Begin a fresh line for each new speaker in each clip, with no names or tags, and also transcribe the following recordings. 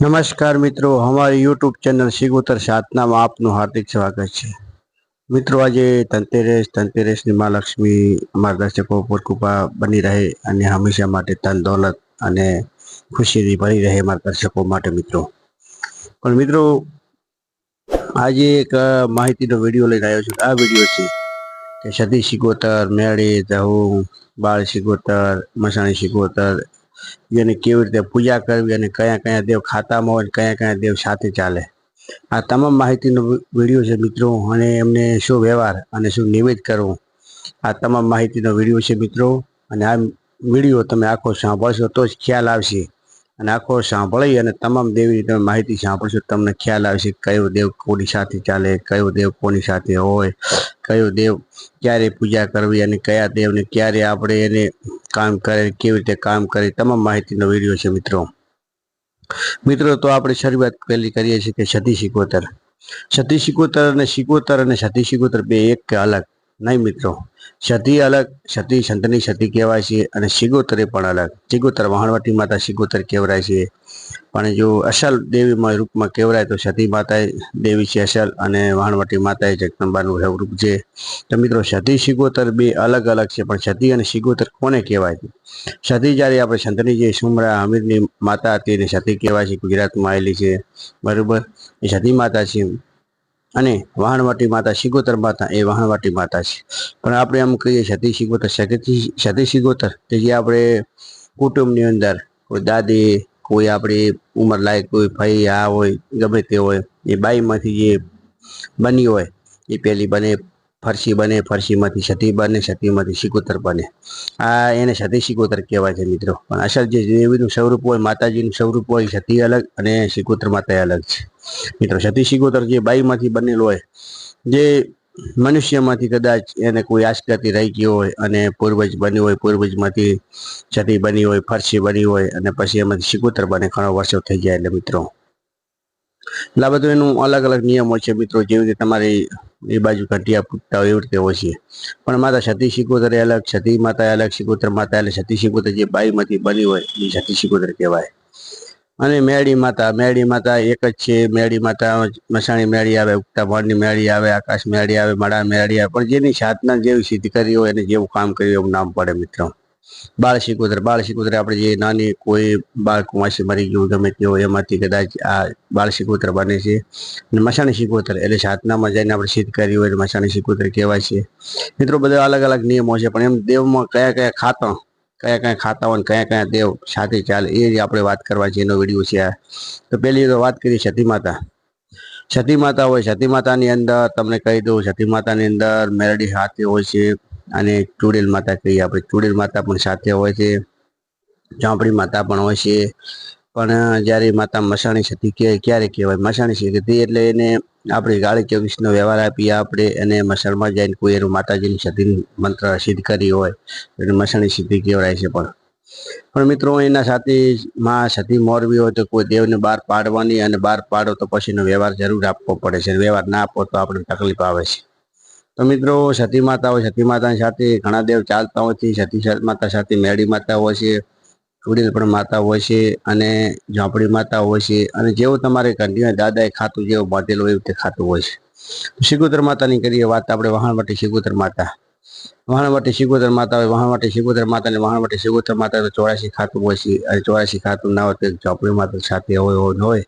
નમસ્કાર મિત્રો, અમારી યુટ્યુબ ચેનલ સિગોતર સાતનામાં આપનું હાર્દિક સ્વાગત છે. મિત્રો, આજે ધનતેરસ, ધનતેરસની મા લક્ષ્મી અમારા દર્શકો ઉપર કૃપા બની રહે અને હંમેશા માટે ધન, દોલત અને ખુશીથી ભરી રહે અમારા દર્શકો માટે મિત્રો. પણ મિત્રો, આજે એક માહિતીનો વીડિયો લઈને આવ્યો છું. આ વીડિયો છે કે સતી સિગોતર મેળી દહુ બાળ સિગોતર મસાણી સિગોતર જેને કેવી રીતે પૂજા કરવી અને કયા કયા દેવ ખાતામાં હોય કયા કયા દેવ સાથે ચાલે. આ તમામ માહિતીનો વીડિયો છે મિત્રો, અને એમને શું વ્યવહાર અને શું નિવેદ કરવું, આ તમામ માહિતીનો વીડિયો છે મિત્રો. અને આ વીડિયો તમે આખો સાંભળશો તો જ ખ્યાલ આવશે. અને આખો સાંભળી અને તમામ દેવીની તમે માહિતી સાંભળશો, તમને ખ્યાલ આવશે કયો દેવ કોની સાથે ચાલે, કયો દેવ કોની સાથે હોય, કયો દેવ ક્યારે પૂજા કરવી અને કયા દેવને ક્યારે આપણે એને કામ કરે, કેવી રીતે કામ કરે, તમામ માહિતીનો વીડિયો છે મિત્રો. મિત્રો, તો આપણે શરૂઆત પહેલી કરીએ છીએ કે સતી શિકોતર. સતી શિકોતર અને શિકોતર અને સતી શિકોતર બે એક કે અલગ. નહીં મિત્રો. સતી અલગ સતી સંતની સતી કહેવાય છે અને શિગોતરે પણ અલગ. શિગોતર વહાણવટી માતા શિગોતર કહેવાય છે. પણ જો અસલ દેવીમાં રૂપમાં કહેવાય તો સતી માતા દેવી છે અસલ અને વહાણવટી માતા એ જગદંબાનું રૂપ છે. તો મિત્રો સતી શિગોતર બે અલગ અલગ છે, પણ સતી અને શિગોતર કોને કહેવાય? છે સતી જ્યારે આપણે સંતની જે સુમરા હમીરની માતા હતી એને સતી કહેવાય છે, ગુજરાતમાં આવેલી છે. બરાબર? એ સતી માતા છે. અને વાહણવાટી માતા સિગોતર માતા એ વાહણવાટી માતા છે. પણ આપણે એમ કહીએ સતી શિગોતર સતી શિગોતર કે જે આપણે કુટુંબની અંદર કોઈ દાદી, કોઈ આપણી ઉંમર લાયક કોઈ ભાઈ, આ હોય, ગમે તે હોય, એ બાઈમાંથી જે બની હોય, એ પેલી બને ફરસી બને, ફરસીમાંથી સતી બને સતીમાંથી સિકોતર બને. આ એને સતી શિકોતર કહેવાય છે મિત્રો. પણ અસલ જે દેવીનું સ્વરૂપ હોય, માતાજીનું સ્વરૂપ હોય સતી અલગ અને સિકોતર માતા અલગ છે. મિત્રો સતી સિકોતર જે બાઈમાંથી બનેલું હોય, જે મનુષ્યમાંથી કદાચ એને કોઈ આશગતિ રહી ગયો હોય અને પૂર્વજ બની હોય, પૂર્વજમાંથી સતી બની હોય, ફરસી બની હોય અને પછી એમાંથી સિકોતર બને, ઘણો વર્ષો થઈ જાય એટલે મિત્રો. એટલે આ બધું એનું અલગ અલગ નિયમ હોય છે મિત્રો, જેવી રીતે તમારી એ બાજુ ઘંટિયા પૂટતા હોય એવી રીતે છે. પણ માતા સતી સિકોતર અલગ, સતી માતા અલગ, શિકોતર માતા એટલે સતી શિકોતર જે બાઈમાંથી બની હોય એ સતી શિકોતર કહેવાય. અને મેળી માતા મેળી માતા એક જ છે. મેળી માતા મસાણી મેળી આવે, ઉગતા ભણની મેળી આવે, આકાશ મેળી આવે મડા મેળી આવે, પણ જેની સાધના જેવી સિદ્ધ કરી હોય, એને જેવું કામ કર્યું એવું નામ પડે મિત્રો. બાળ સિકોતર બાળ સિકોતર આપણે જે નાની કોઈ બાળક માસી મરી ગયું, ગમે તે હોય, એમાંથી કદાચ આ બાળ સિકોતર બને છે. અને મસાણી સિકોતર એટલે સાતનામાં જઈને આપણે સિદ્ધ કરી હોય મસાણી સિકોતર કહેવાય છે. મિત્રો, બધા અલગ અલગ નિયમો છે, પણ એમ દેવમાં કયા કયા ખાતા કયા કયા ખાતા હોય ને કયા કયા દેવ સાથે ચાલે એ આપણે વાત કરવા છે એનો વીડિયો છે આ. તો પહેલી તો વાત કરીએ સતી માતા. સતી માતા હોય સતી માતાની અંદર તમને કહી દઉં સતી માતાની અંદર મેરડી હાથે હોય છે અને ચૂડેલ માતા કહીએ આપણે. ચૂડેલ માતા પણ સાથે હોય છે. ચાંપડી માતા પણ હોય છે. પણ જ્યારે માતા મસાણી સતી કે ક્યારે કહેવાય? મસાણી સતી એટલે એને આપણે ગાળી ચોવીસનો વ્યવહાર આપીએ આપણે એને મસાણમાં જઈને કોઈ એનું માતાજીની સતી મંત્ર સિદ્ધ કરી હોય, એટલે મસાણી સિદ્ધિ કહેવાય છે પણ. પણ મિત્રો, એના સાથે માં સતી મોરવી હોય તો કોઈ દેવને બહાર પાડવાની અને બહાર પાડો તો પછીનો વ્યવહાર જરૂર આપવો પડે છે. વ્યવહાર ના આપો તો આપણે તકલીફ આવે છે. તો મિત્રો, સતી માતા હોય સતી માતાની સાથે ઘણા દેવ ચાલતા હોય છે. સતી માતા સાથે મેળી માતા હોય છે ચૂડેલ પણ માતા હોય છે અને ઝાંપડી માતા હોય છે અને જેવું તમારે ઘરની દાદાએ ખાતું જેવું બાંધેલું હોય તે ખાતું હોય છે. શિગોતર માતાની કરીએ વાત આપણે વહાણવટી શિગોતર માતા. વહાણવટી શિગોતર માતા હોય વહાણવટી શિગોતર માતા અને માટે શિગોતર માતા તો ચોરાશી ખાતું હોય છે અને ચોરાશી ખાતું ના હોય તો ઝાંપડી માતા સાથે હોય હોય હોય.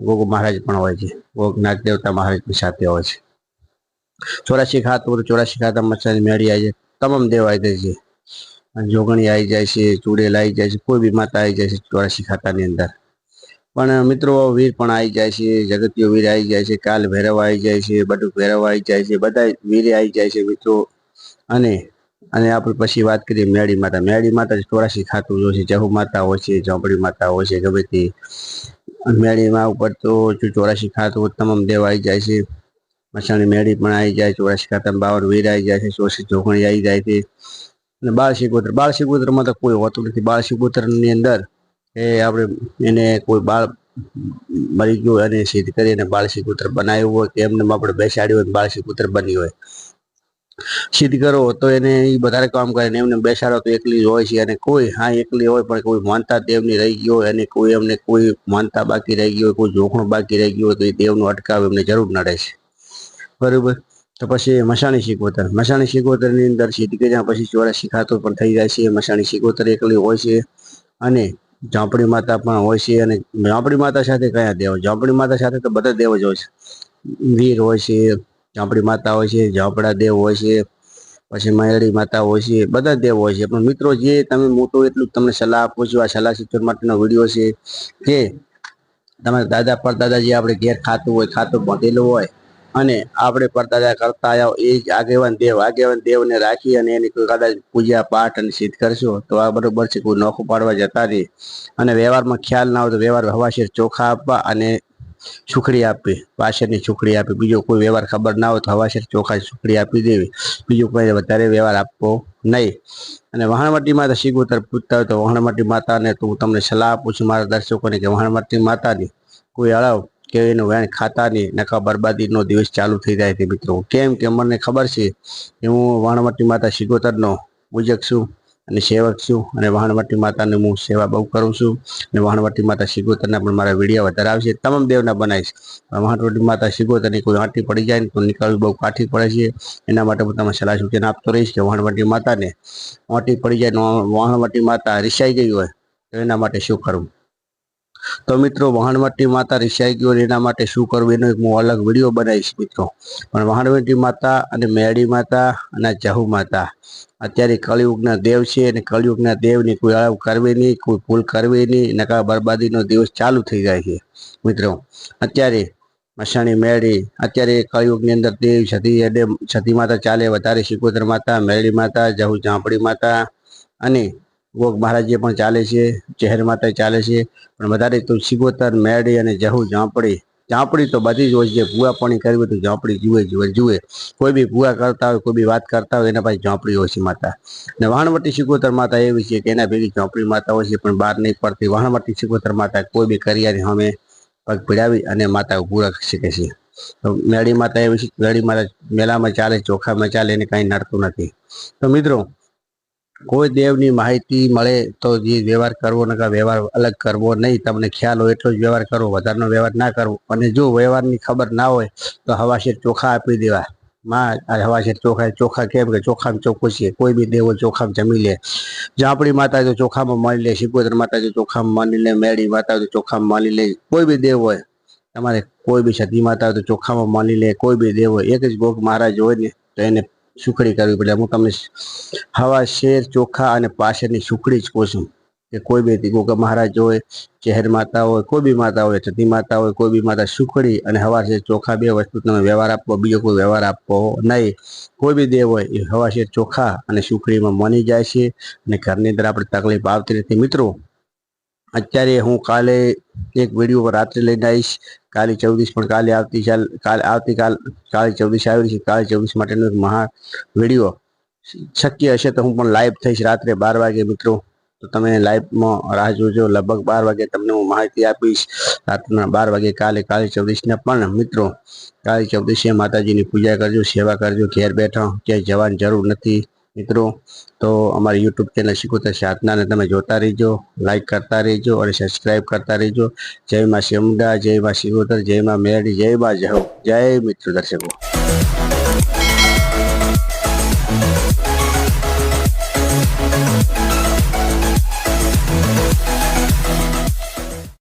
ગોગ મહારાજ પણ હોય છે. ગોગ નાગ દેવતા મહારાજ પણ સાથે હોય છે. ચોરાશી ખાતું તો ચોરાશી ખાતા મચ્છરની મેળી આવી જાય તમામ દેવ આવી જાય છે જોગણી આવી જાય છે ચૂડેલ આવી જાય છે કોઈ બી માતા આવી જાય છે ચોરાશી ખાતાની અંદર પણ મિત્રો વીર પણ આવી જાય છે જગતીય વીર આવી જાય છે કાલ ભૈરવ આવી જાય છે બટુક ભૈરવ આવી જાય છે બધા વીરે આવી જાય છે મિત્રો અને અને આપણે પછી વાત કરીએ મેળી માતા મેળી માતા ચોરાશી ખાતું હોય છે જહુ માતા હોય છે ઝોંપડી માતા હોય છે ગમે તે મેળીમાં ઉપર તો ચોરાસી ખાતું તમામ દેવ આવી જાય છે મસાણી મેળી પણ આવી જાય છે વર્ષ ખાતા બાવન વીર આવી જાય છે ચોસી જોગણી આવી જાય છે. અને બાળ શિકોતર બાળ શિકોતરમાં તો કોઈ હોતું નથી. બાળ શિકોતરની અંદર એ આપણે એને કોઈ બાળ મરી ગયું અને સિદ્ધ કરી અને બાળ શિકોતર બનાવ્યું હોય કે એમને આપણે બેસાડ્યું હોય બાળ શિકોતર બની હોય. સિદ્ધ કરો તો એને એ વધારે કામ કરે ને એમને બેસાડો તો એકલી જ હોય છે અને કોઈ, હા, એકલી હોય પણ કોઈ માનતા દેવની રહી ગયો હોય અને કોઈ એમને કોઈ માનતા બાકી રહી ગયો હોય, કોઈ જોખણું બાકી રહી ગયું હોય તો એ દેવનું અટકાવ એમને જરૂર નડે છે. બરોબર. તો પછી મસાણી શિકોતર મસાણી શિકોતરની અંદર સિદ્ધ જ્યાં પછી ચોરા શીખાતો પણ થઈ જાય છે. મસાણી શિકોતર એકલી હોય છે. અને ઝાંપડી માતા પણ હોય છે. અને ઝાંપડી માતા સાથે કયા દેવ? ઝાંપડી માતા સાથે તો બધા દેવ જ હોય છે. વીર હોય છે, ઝાંપડી માતા હોય છે, ઝાંપડા દેવ હોય છે, પછી મયળી માતા હોય છે. બધા દેવ હોય છે. પણ મિત્રો, જે તમે મોટું એટલું તમને સલાહ આપું છું, આ સલાહ સિત્તેર માટેનો વીડિયો છે કે તમારા દાદા પરદાદા જે આપણે ઘેર ખાતું હોય, ખાતું બાંધેલું હોય અને આપણે પરદાદા કરતા આવ્યા એ જ આગેવાન દેવ. આગેવાન દેવને રાખી અને એની કોઈ કદાચ પૂજા, પાઠ અને સિદ્ધ કરશો, તો આ બરોબર છે, કોઈ નોખું પાડવા જતા નહીં અને વ્યવહારમાં ખ્યાલ ના હોય તો વ્યવહાર હવાશેર ચોખા આપવા અને સુખડી આપવી, પાછળની સુખડી આપી બીજો કોઈ વ્યવહાર ખબર ના હોય તો હવાશેર ચોખા સુખડી આપી દેવી. બીજું કોઈ વધારે વ્યવહાર આપવો નહીં. અને વહાણવટી માતા શીગોતર પૂછતા હોય તો વહાણવટી માતાને તો હું તમને સલાહ આપું છું મારા દર્શકોને કે વહાણવટી માતાની કોઈ અળાવ કે એનું વેણ ખાતાની નકા બરબાદીનો દિવસ ચાલુ થઈ જાય છે મિત્રો. કેમ કે મને ખબર છે કે હું વાણવટી માતા શિગોતરનો પૂજક છું અને સેવક છું અને વાણવટી માતાને હું સેવા બહુ કરું છું અને વાણવટી માતા શિગોતરના પણ મારા વિડીયા વધારે આવશે તમામ દેવના બનાવીશ વાણવટી માતા શિગોતરની કોઈ આંટી પડી જાય ને તો નીકળવી બહુ કાઠી પડે છે. એના માટે હું તમને સલાહ સૂચન આપતો રહીશ કે વાણવટી માતાને આંટી પડી જાય વાહણવટી માતા રિસાઈ ગઈ હોય તો એના માટે શું કરવું? તો મિત્રો, વહાણવટી માતા રિસાઈ ગયો એના માટે શું કરવું? એનો એક હું અલગ વીડિયો બનાવીશ મિત્રો. પણ વહાણવટી માતા અને મેળી માતા અને જહુ માતા. અત્યારે કળિયુગના દેવ છે અને કળિયુગના દેવની કોઈ અળાવ કરવી નહીં, કોઈ ભૂલ કરવી નહીં, નકા બરબાદીનો દિવસ ચાલુ થઈ જાય છે. મિત્રો, અત્યારે મસાણી મેળી અત્યારે કળિયુગની અંદર દેવ સતી એટલે સતી માતા ચાલે. વધારે શિકોતર માતા મેળી માતા, જહુ ઝાંપડી માતા અને ગોગ મહારાજે પણ ચાલે છે ચહેર માતા ચાલે છે, પણ વધારે તો સિગોતર મેળી અને જહુ ઝાંપડી ઝાંપડી તો બધી જ હોય છે, ભૂવા પાણી કરવી હોય તો ઝાંપડી જુએ જુએ જુએ. કોઈ બી ભૂવા કરતા હોય, કોઈ બી વાત કરતા હોય, એના પાસે ઝાંપડી હોય છે માતા. અને વાણવટી સિગોતર માતા એવી છે કે એના ભેગી ઝાંપડી માતા હોય છે, પણ બહાર નહીં પડતી. વાણવટી શિગોતર માતા કોઈ બી કરિયાની અમે પગ પીડાવી અને માતા રાખી શકે છે. મેળી માતા એવી છે મેળી માતા મેળામાં ચાલે, ચોખામાં ચાલે, એને કાંઈ નડતું નથી. તો મિત્રો કોઈ દેવની માહિતી મળે તો જે વ્યવહાર કરવો નકા વ્યવહાર અલગ કરવો નહીં. તમને ખ્યાલ હોય એટલો જ વ્યવહાર કરવો, વધારનો વ્યવહાર ના કરવો. અને જો વ્યવહારની ખબર ના હોય, તો હવાશેર ચોખા આપી દેવા. માં હવાશેર ચોખા ચોખા કેમ કે ચોખામાં ચોખ્ખું છે. કોઈ બી દેવો ચોખામાં જમી લે. ઝાંપડી માતા જો ચોખામાં માની લે શિકોદર માતા જો ચોખામાં માની લે, મેળી માતા તો ચોખામાં માની લે, કોઈ બી દેવ હોય. તમારે કોઈ બી સતી માતા હોય તો ચોખામાં માની લે, કોઈ બી દેવ હોય. એક જ ભોગ મહારાજ હોય ને, તો એને સુખડી કરવી પડે. અમુક તમને હવા, શેર, ચોખા અને પાછળની સુખડી જ કોશું કે કોઈ બી ગોગા મહારાજ હોય ચહેર માતા હોય, કોઈ બી માતા હોય સતી માતા હોય, કોઈ બી માતા સુખડી અને હવા, શેર, ચોખા બે વસ્તુ તમે વ્યવહાર આપવો બીજો કોઈ વ્યવહાર આપવો નહીં. કોઈ બી દેવ હોય એ હવા, શેર, ચોખા અને સુખડીમાં મની જાય છે અને ઘરની અંદર આપણે તકલીફ આવતી નથી. મિત્રો, અત્યારે હું કાલે એક વીડિયો રાત્રે લઈને આવીશ. કાલે ચૌદીસ પણ કાલે આવતી કાલે આવતીકાલ કાલે ચૌદીસ આવી છે કાળી ચૌદીસ માટેનો એક મહા વીડિયો શક્ય હશે તો હું પણ લાઈવ થઈશ રાત્રે બાર વાગે મિત્રો. તો તમે લાઈવમાં રાહ જોજો. લગભગ બાર વાગે તમને હું માહિતી આપીશ. રાતના બાર વાગે કાલે કાળી ચૌદીસને પણ મિત્રો કાળી ચૌદીસે માતાજીની પૂજા કરજો, સેવા કરજો, ઘેર બેઠા, ક્યાંય જવાની જરૂર નથી. મિત્રો, તો અમારી યુટ્યુબ ચેનલ શીખોતર સાધનાને તમે જોતા રહેજો લાઇક કરતા રહેજો અને સબસ્ક્રાઇબ કરતા રહેજો. જય માં શિમડા, જય માં શિકોતર જય માં મેરડી, જય માં જહુ. જય મિત્રો દર્શકો.